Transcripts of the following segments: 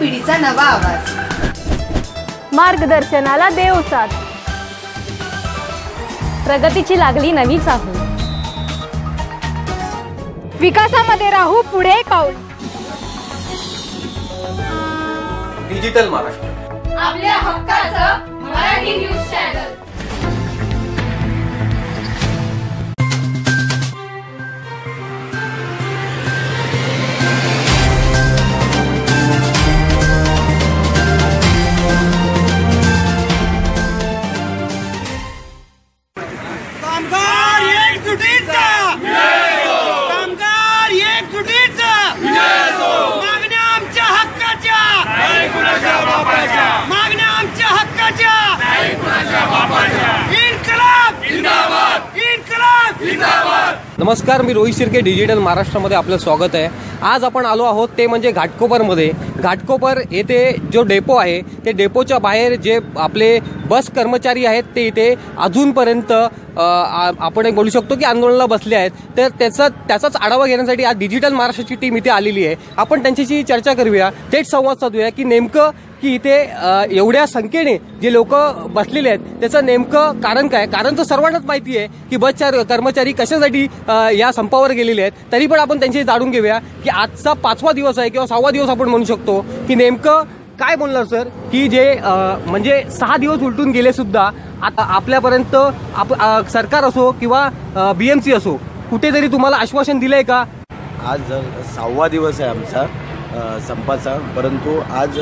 पिढीचा नवा आवाज. मार्गदर्शनाला देव साथ. प्रगतीची लागली नवी चाहूल. विकासामध्ये राहू पुढे पाऊल. डिजिटल महाराष्ट्र आपल्या हक्काचं मराठी न्यूज चॅनल नमस्कार मी रोहित शिर्के डिजिटल महाराष्ट्रामध्ये आपलं स्वागत आहे. आज आपण आलो आहोत ते म्हणजे घाटकोपरमध्ये. घाटकोपर येथे जो डेपो आहे ते डेपोच्या बाहेर जे आपले बस कर्मचारी आहेत ते इथे अजूनपर्यंत आपण एक बोलू शकतो की आंदोलनाला बसले आहेत. तर त्याचा त्याचाच आढावा घेण्यासाठी आज डिजिटल महाराष्ट्राची टीम इथे आलेली आहे. आपण त्यांच्याशी चर्चा करूया थेट संवाद साधूया की नेमकं की इथे एवढ्या संख्येने जे लोक बसलेले आहेत त्याचं नेमकं कारण काय? कारण तर सर्वांनाच माहिती आहे की बसच्या कर्मचारी कशासाठी या संपावर गेलेले आहेत. तरी पण आपण त्यांची जाणून घेऊया की आजचा पाचवा दिवस आहे किंवा सहावा दिवस आपण म्हणू शकतो की नेमकं काय बोलणार सर? की जे म्हणजे सहा दिवस उलटून गेले सुद्धा आता आपल्यापर्यंत आप सरकार असो किंवा बीएमसी असो कुठेतरी तुम्हाला आश्वासन दिलंय का? आज सहावा दिवस आहे आमचा संपाचा परंतु आज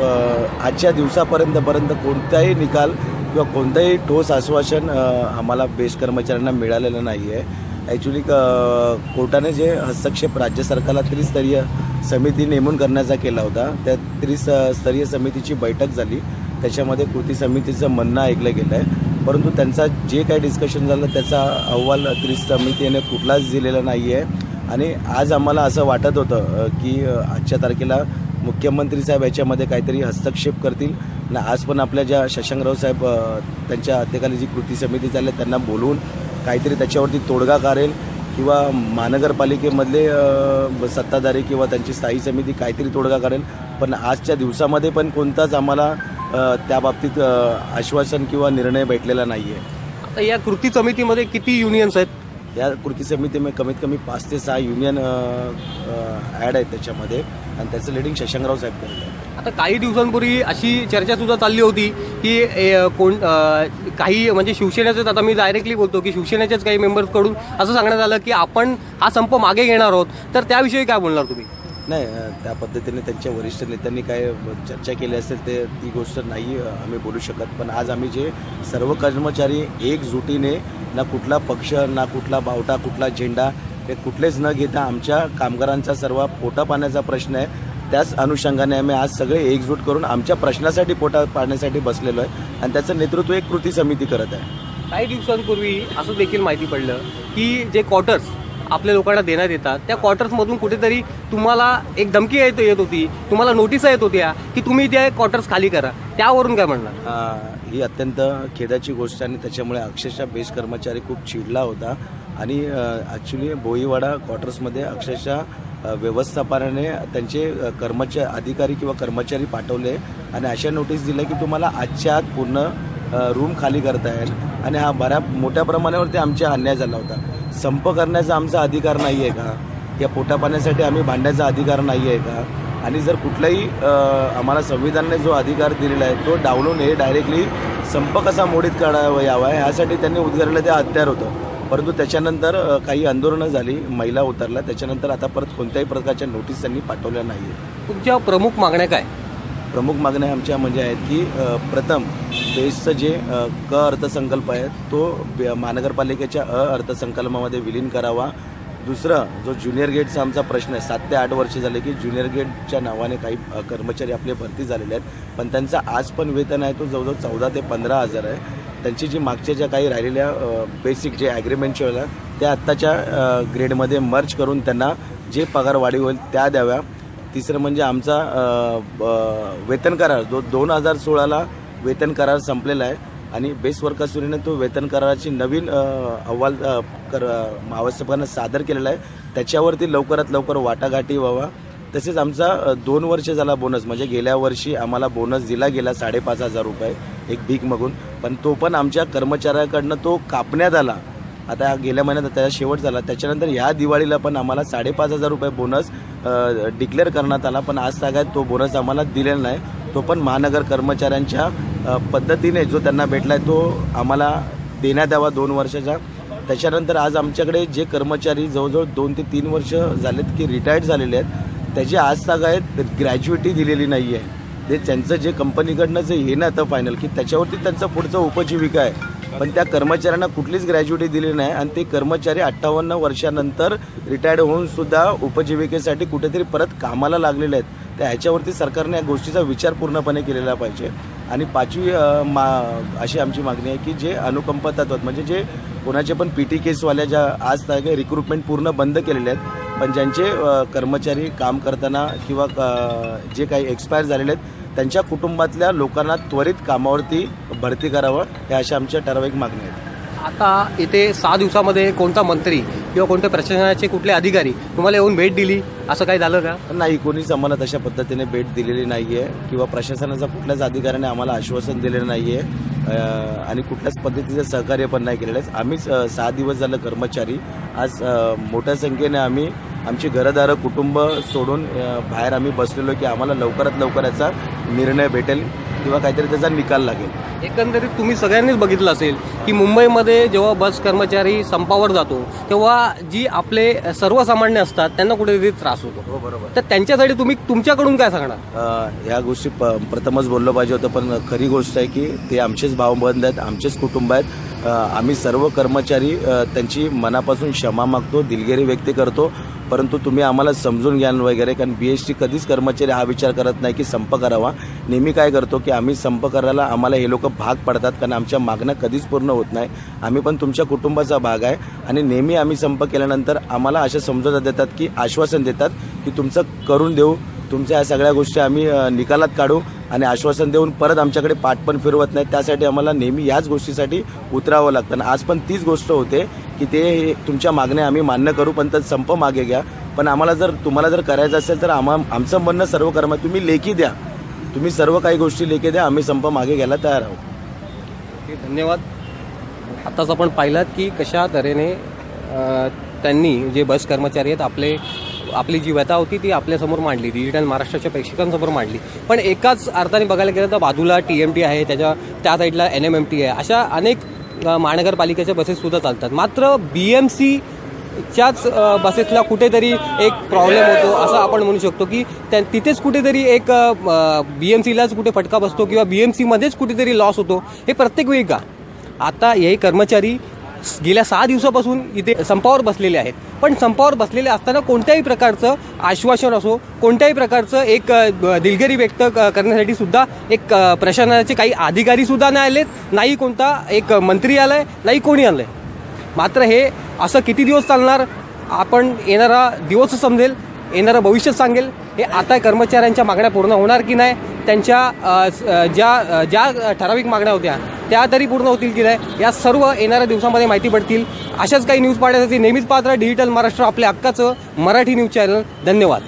आजच्या दिवसापर्यंत पर्यंत कोणताही निकाल किंवा कोणतंही ठोस आश्वासन आम्हाला बेस्ट कर्मचाऱ्यांना मिळालेलं नाही आहे ॲक्च्युली कोर्टाने जे हस्तक्षेप राज्य सरकारला त्रिस्तरीय समिती नेमून करण्याचा केला होता त्या त्रिस्तरीय समितीची बैठक झाली. त्याच्यामध्ये कृती समितीचं म्हणणं ऐकलं गेलं आहे परंतु त्यांचा जे काही डिस्कशन झालं त्याचा अहवाल त्रिसमितीने कुठलाच दिलेला नाही आहे आणि आज आम्हाला असं वाटत होतं की आजच्या तारखेला मुख्यमंत्री साहेब याच्यामध्ये काहीतरी हस्तक्षेप करतील. आणि आज पण आपल्या ज्या शशांकराव साहेब त्यांच्या अध्यक्षाली जी कृती समिती चालली त्यांना बोलवून काहीतरी त्याच्यावरती तोडगा काढेल किंवा महानगरपालिकेमधले सत्ताधारी किंवा त्यांची स्थायी समिती काहीतरी तोडगा काढेल. पण आजच्या दिवसामध्ये पण कोणताच आम्हाला त्या बाबतीत आश्वासन किंवा निर्णय भेटलेला नाही आहे आता या कृती समितीमध्ये किती युनियन्स आहेत? या कृती समितीमध्ये कमीत कमी पाच ते सहा युनियन ॲड आहेत त्याच्यामध्ये. आणि त्याचं लिडिंग शशांकराव साहेब करत आहेत. आता काही दिवसांपूर्वी अशी चर्चा सुद्धा चालली होती की कोण काही म्हणजे शिवसेनेचेच आता मी डायरेक्टली बोलतो की शिवसेनेच्याच काही मेंबर्सकडून असं सांगण्यात आलं की आपण हा संप मागे घेणार आहोत. तर त्याविषयी काय बोलणार तुम्ही? नाही त्या पद्धतीने त्यांच्या वरिष्ठ नेत्यांनी काय चर्चा केली असेल ते ती गोष्ट नाही आम्ही बोलू शकत. पण आज आम्ही जे सर्व कर्मचारी एकजुटीने ना कुठला पक्ष ना कुठला बावटा कुठला झेंडा हे कुठलेच न घेता आमच्या कामगारांचा सर्व पोटा पाण्याचा प्रश्न आहे. त्याच अनुषंगाने आम्ही आज सगळे एकजूट करून आमच्या प्रश्नासाठी पोटा पाडण्यासाठी बसलेलो आहे आणि त्याचं नेतृत्व एक कृती समिती करत आहे. काही दिवसांपूर्वी असं देखील माहिती पडलं की जे क्वार्टर्स आपल्या लोकांना देण्यात येतात. त्या क्वार्टर्समधून कुठेतरी तुम्हाला एक धमकी येत येत होती. तुम्हाला नोटीस येत होत्या की तुम्ही त्या क्वार्टर्स खाली करा. त्यावरून काय म्हणणार? ही अत्यंत खेदाची गोष्ट आणि त्याच्यामुळे अक्षरशः बेस्ट कर्मचारी खूप चिडला होता. आणि ॲक्च्युली बोईवाडा क्वार्टर्समध्ये अक्षरशः व्यवस्थापनाने त्यांचे अ, कर्मचारी अधिकारी किंवा कर्मचारी पाठवले आणि अशा नोटीस दिल्या की तुम्हाला आजच्या आत पूर्ण रूम खाली करता येईल. आणि हा बऱ्या मोठ्या प्रमाणावरती आमच्या अन्याय झाला होता. संप करण्याचा आमचा अधिकार नाही आहे का? या पोटापाण्यासाठी आम्ही भांडण्याचा अधिकार नाही आहे का? आणि जर कुठलाही आम्हाला संविधानाने जो अधिकार दिलेला आहे तो डावलून हे डायरेक्टली संप कसा मोडीत काढावा यावा यासाठी त्यांनी उद्गारलं ते हत्यार होतं. परंतु त्याच्यानंतर काही आंदोलनं झाली महिला उतरल्या त्याच्यानंतर आता परत कोणत्याही प्रकारच्या नोटीस त्यांनी पाठवल्या नाही तुमच्या प्रमुख मागण्या काय? प्रमुख मागण्या आमच्या म्हणजे आहेत की प्रथम बेसचं जे क अर्थसंकल्प आहे तो महानगरपालिकेच्या अ अर्थसंकल्पामध्ये विलीन करावा. दुसरं जो ज्युनियर गेटचा आमचा प्रश्न आहे सात ते आठ वर्ष झाले की ज्युनियर गेटच्या नावाने काही कर्मचारी आपले भरती झालेले आहेत. पण त्यांचा आज पण वेतन आहे तो जवळजवळ चौदा ते पंधरा हजार आहे. त्यांची जी मागच्या ज्या काही राहिलेल्या बेसिक जे ॲग्रीमेंटच्या वेळेला त्या आत्ताच्या ग्रेडमध्ये मर्च करून त्यांना जे पगार वाढी होईल त्या द्याव्या. तिसरं म्हणजे आमचा ब- वेतन करार जो दोन हजार सोळाला वेतन करार संपलेला आहे. आणि बेस्ट वर्क तो वेतन कराराची नवीन अहवाल कर महाव्यवस्थापकांना सादर केलेला आहे. त्याच्यावरती लवकरात लवकर वाटाघाटी व्हावा. तसेच आमचा दोन वर्ष झाला बोनस म्हणजे गेल्या वर्षी आम्हाला बोनस दिला गेला साडेपाच हजार रुपये एक भीक मागून. पण तो पण आमच्या कर्मचाऱ्याकडनं तो कापण्यात आला. आता गेल्या महिन्यात त्याचा शेवट झाला. त्याच्यानंतर ह्या दिवाळीला पण आम्हाला साडेपाच हजार रुपये बोनस डिक्लेअर करण्यात आला. पण आज तागायत तो बोनस आम्हाला दिलेला नाही. तो पण महानगर कर्मचाऱ्यांच्या पद्धतीने जो त्यांना भेटलाय तो आम्हाला देण्यात यावा दोन वर्षाचा. त्याच्यानंतर आज आमच्याकडे जे कर्मचारी जवळजवळ दोन ते तीन वर्ष झालेत की रिटायर्ड झालेले आहेत त्याची आज तागायत ग्रॅज्युएटी दिलेली नाही आहे ते त्यांचं जे कंपनीकडनं जे हे ना आता फायनल की त्याच्यावरती त्यांचा पुढचा उपजीविका आहे. पण त्या कर्मचाऱ्यांना कुठलीच ग्रॅज्युएटी दिली नाही आणि ते कर्मचारी अठ्ठावन्न वर्षानंतर रिटायर्ड होऊन सुद्धा उपजीविकेसाठी कुठेतरी परत कामाला लागलेले आहेत. तर ह्याच्यावरती सरकारने या गोष्टीचा विचार पूर्णपणे केलेला पाहिजे. आणि पाचवी मा अशी आमची मागणी आहे की जे अनुकंप तत्वात म्हणजे जे कोणाचे पण पी टी केसवाल्या ज्या आज तागे रिक्रुटमेंट पूर्ण बंद केलेले आहेत पण ज्यांचे कर्मचारी काम करताना किंवा जे काही एक्सपायर झालेले आहेत त्यांच्या कुटुंबातल्या लोकांना त्वरित कामावरती भरती करावं हे अशा आमच्या ठराविक मागण्या आहेत. आता इथे सहा दिवसामध्ये कोणता मंत्री किंवा कोणत्या प्रशासनाचे कुठले अधिकारी तुम्हाला येऊन भेट दिली? असं काही झालं का? नाही कोणीच आम्हाला तशा पद्धतीने भेट दिलेली नाही आहे किंवा प्रशासनाचा कुठल्याच अधिकाऱ्याने आम्हाला आश्वासन दिलेलं नाही आहे आणि कुठल्याच पद्धतीचं सहकार्य पण नाही केलेलं आहे. आम्हीच सहा दिवस झालं कर्मचारी. आज मोठ्या संख्येने आम्ही आमची घरदारं कुटुंब सोडून बाहेर आम्ही बसलेलो की आम्हाला लवकरात लवकर याचा निर्णय भेटेल. किंवा काहीतरी त्याचा निकाल लागेल. एकंदरीत तुम्ही सगळ्यांनीच बघितलं असेल की मुंबईमध्ये जेव्हा बस कर्मचारी संपावर जातो तेव्हा जी आपले सर्वसामान्य असतात त्यांना कुठेतरी त्रास होतो. हो बरोबर. तर त्यांच्यासाठी तुम्ही तुमच्याकडून काय सांगणार? अ, ह्या गोष्टी प प्रथमच बोललं पाहिजे होतं पण खरी गोष्ट आहे की ते आमचेच भावबंद आहेत आमचेच कुटुंब आहेत. अ, आम्ही सर्व कर्मचारी अ, त्यांची मनापासून क्षमा मागतो दिलगिरी व्यक्त करतो. परंतु तुम्ही आम्हाला समजून घ्या वगैरे कारण बी एस टी कधीच कर्मचारी हा विचार करत नाही की संप करावा. नेहमी काय करतो की आम्ही संप करायला आम्हाला हे लोक भाग पडतात कारण आमच्या मागण्या कधीच पूर्ण होत नाही. आम्ही पण तुमच्या कुटुंबाचा भाग आहे आणि नेहमी आम्ही संप केल्यानंतर आम्हाला अशा समजवता देतात की आश्वासन देतात की तुमचं करून देऊ. तुमच्या या सगळ्या गोष्टी आम्ही निकालात काढू आणि आश्वासन देऊन परत आमच्याकडे पाठ पण फिरवत नाही. त्यासाठी आम्हाला नेहमी याच गोष्टीसाठी उतरावं लागतं. आणि आज पण तीच गोष्ट होते की ते तुमच्या मागण्या आम्ही मान्य करू पण तर संप मागे घ्या. पण आम्हाला जर तुम्हाला जर करायचं असेल तर आम्हा आमचं म्हणणं सर्व कर्म तुम्ही लेखी द्या. तुम्ही सर्व काही गोष्टी लेके द्या आम्ही संप मागे घ्यायला तयार आहोत. धन्यवाद. आताच आपण पाहिलं की कशा तऱ्हेने त्यांनी जे बस कर्मचारी आहेत आपले आपली जी व्यथा होती ती आपल्यासमोर मांडली डिजिटल महाराष्ट्राच्या प्रेक्षकांसमोर मांडली. पण एकाच अर्थाने बघायला गेलं तर बाजूला टी एम टी आहे त्याच्या त्या साईडला एन एम एम टी आहे. अशा अनेक महानगरपालिकेच्या बसेस सुद्धा चालतात. मात्र बी एम सी च्याच बसेसला कुठेतरी एक प्रॉब्लेम होतो असं आपण म्हणू शकतो की त्या तिथेच कुठेतरी एक बी एम सीलाच कुठे फटका बसतो किंवा बी एम सीमध्येच कुठेतरी लॉस होतो हे प्रत्येक वेळी का? आता हे कर्मचारी गेल्या सहा दिवसापासून इथे संपावर बसलेले आहेत. पण संपावर बसलेले असताना कोणत्याही प्रकारचं आश्वासन असो कोणत्याही प्रकारचं एक दिलगिरी व्यक्त क- करण्यासाठी सुद्धा एक प्रशासनाचे काही अधिकारी सुद्धा नाही आलेत नाही कोणता एक मंत्री आलाय नाही कोणी आलंय. मात्र हे असं किती दिवस चालणार? आपण येणारा दिवस समजेल येणारं भविष्य सांगेल. हे आता कर्मचाऱ्यांच्या मागण्या पूर्ण होणार की नाही? त्यांच्या ज्या ज्या ठराविक मागण्या होत्या त्या तरी पूर्ण होतील की नाही? या सर्व येणाऱ्या दिवसामध्ये माहिती पडतील. अशाच काही न्यूज पाहण्यासाठी नेहमीच पात्र डिजिटल महाराष्ट्र आपल्या हक्काचं मराठी न्यूज चॅनल. धन्यवाद.